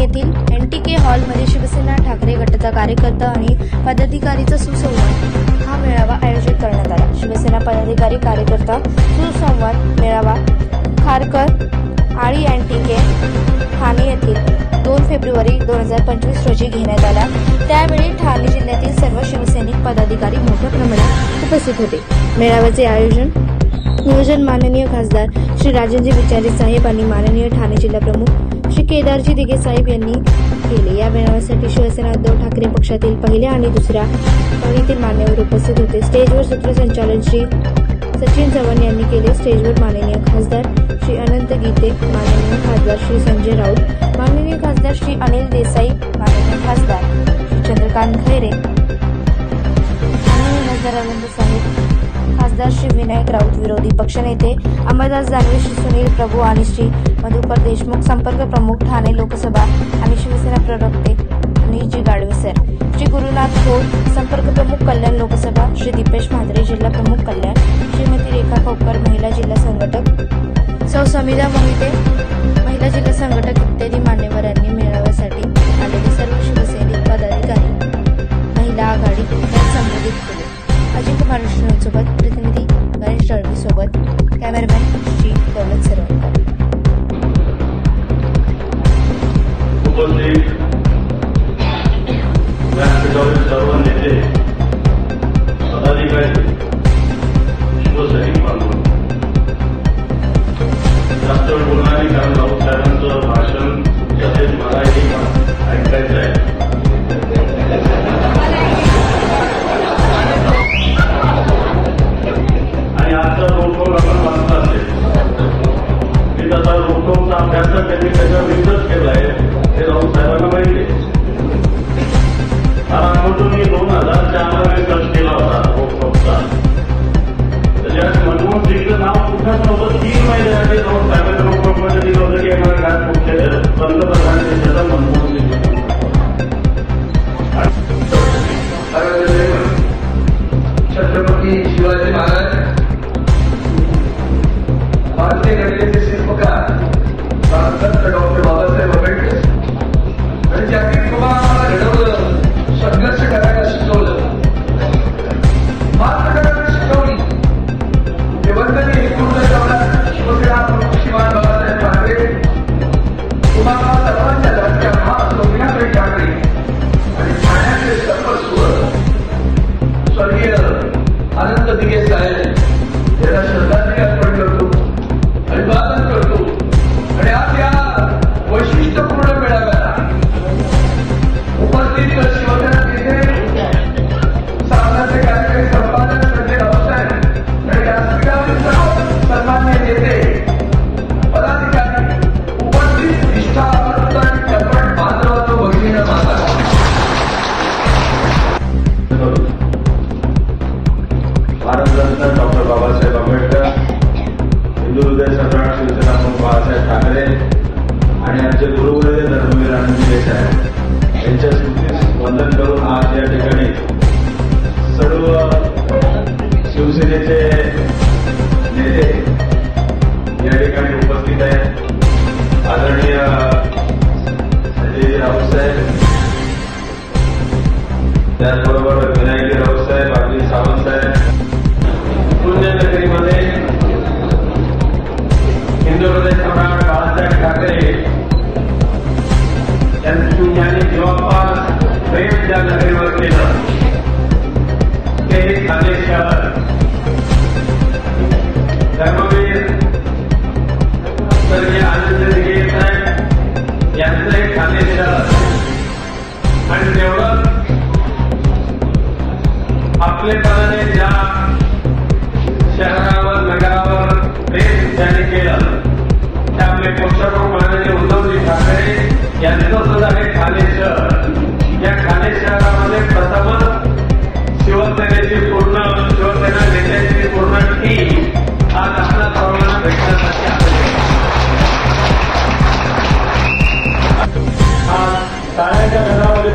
येथील N T के हॉलमध्ये शिवसेना ठाकरे गटाचा कार्यकर्ता आणि पदाधिकारीचा सुसंवाद. हा मेळावा आयोजित करण्यात आला. शिवसेना पदाधिकारी कार्यकर्ता सुसंवाद मेळावा खारकर आळी एन टी के ठाणे येथील दोन फेब्रुवारी दोन हजार पंचवीस रोजी घेण्यात आला. त्यावेळी ठाणे जिल्ह्यातील सर्व शिवसैनिक पदाधिकारी मोठ्या प्रमाणात उपस्थित होते. मेळाव्याचे आयोजन नियोजन माननीय खासदार श्री राजनजी विचारे साहेब आणि माननीय ठाणे जिल्हा प्रमुख श्री केदारजी दिघे साहेब यांनी केले. या मेळाव्यासाठी शिवसेना उद्धव ठाकरे पक्षातील पहिल्या आणि दुसऱ्या पंक्तीतील मान्यवर उपस्थित होते. स्टेजवर सूत्रसंचालन श्री सचिन चव्हाण यांनी केले. स्टेजवर माननीय खासदार श्री अनंत गीते माननीय खासदार श्री संजय राऊत माननीय खासदार श्री अनिल देसाई माननीय खासदार श्री चंद्रकांत खैरे. माननीय खासदार अरविंद साहेब खासदार श्री विनायक राऊत विरोधी पक्षनेते अमरदास दानवे श्री सुनील प्रभू आणि श्री मधुकर देशमुख संपर्क प्रमुख ठाणे लोकसभा आणि शिवसेना प्रवक्ते निजी जी गाडवे सर. श्री गुरुनाथ खोड संपर्क प्रमुख कल्याण लोकसभा श्री दीपेश म्हात्रे जिल्हा प्रमुख कल्याण श्रीमती रेखा खोपकर महिला जिल्हा संघटक सौ समिधा मोहिते महिला जिल्हा संघटक साहेबांचं भाषण तसेच ऐकायचं आहे आणि आजचा रोडशो आपण असेल मी तसा अभ्यास त्यांनी त्याच्या विरुद्धच केलाय हे राऊत साहेबांना माहिती आहे मी दोन हजार चारला मी सर्च केला होता रोडशोचा त्याच्यात मनमोहन सिंगचं नाव कुठंच नव्हतं तीन महिन्यासाठी शिवाजी महाराज भारतीय घटनेचे शिल्पकार भारतरत्न डॉक्टर बाबासाहेब आंबेडकर गुरुवर्य धर्मवीर आनंद देसाई यांच्या स्मृतीस वंदन करून आज या ठिकाणी सर्व शिवसेनेचे नेते या ठिकाणी उपस्थित आहेत. आदरणीय संजय राऊत साहेब. त्याचबरोबर विनायक राऊत साहेब अनिल सावंत साहेब. पुण्यनगरीमध्ये हिंदू हृदय सम्राट बाळासाहेब ठाकरे यांनी ज्यांनी जवळपास प्रेम त्या नगरीवर केलं. ते हे शहर शिवसेनेची पूर्ण शिवसेना नेत्यांची पूर्ण टीम आज आपल्या सर्वांना भेटण्यासाठी आलेली आहे. आज टाळ्याच्या घरामध्ये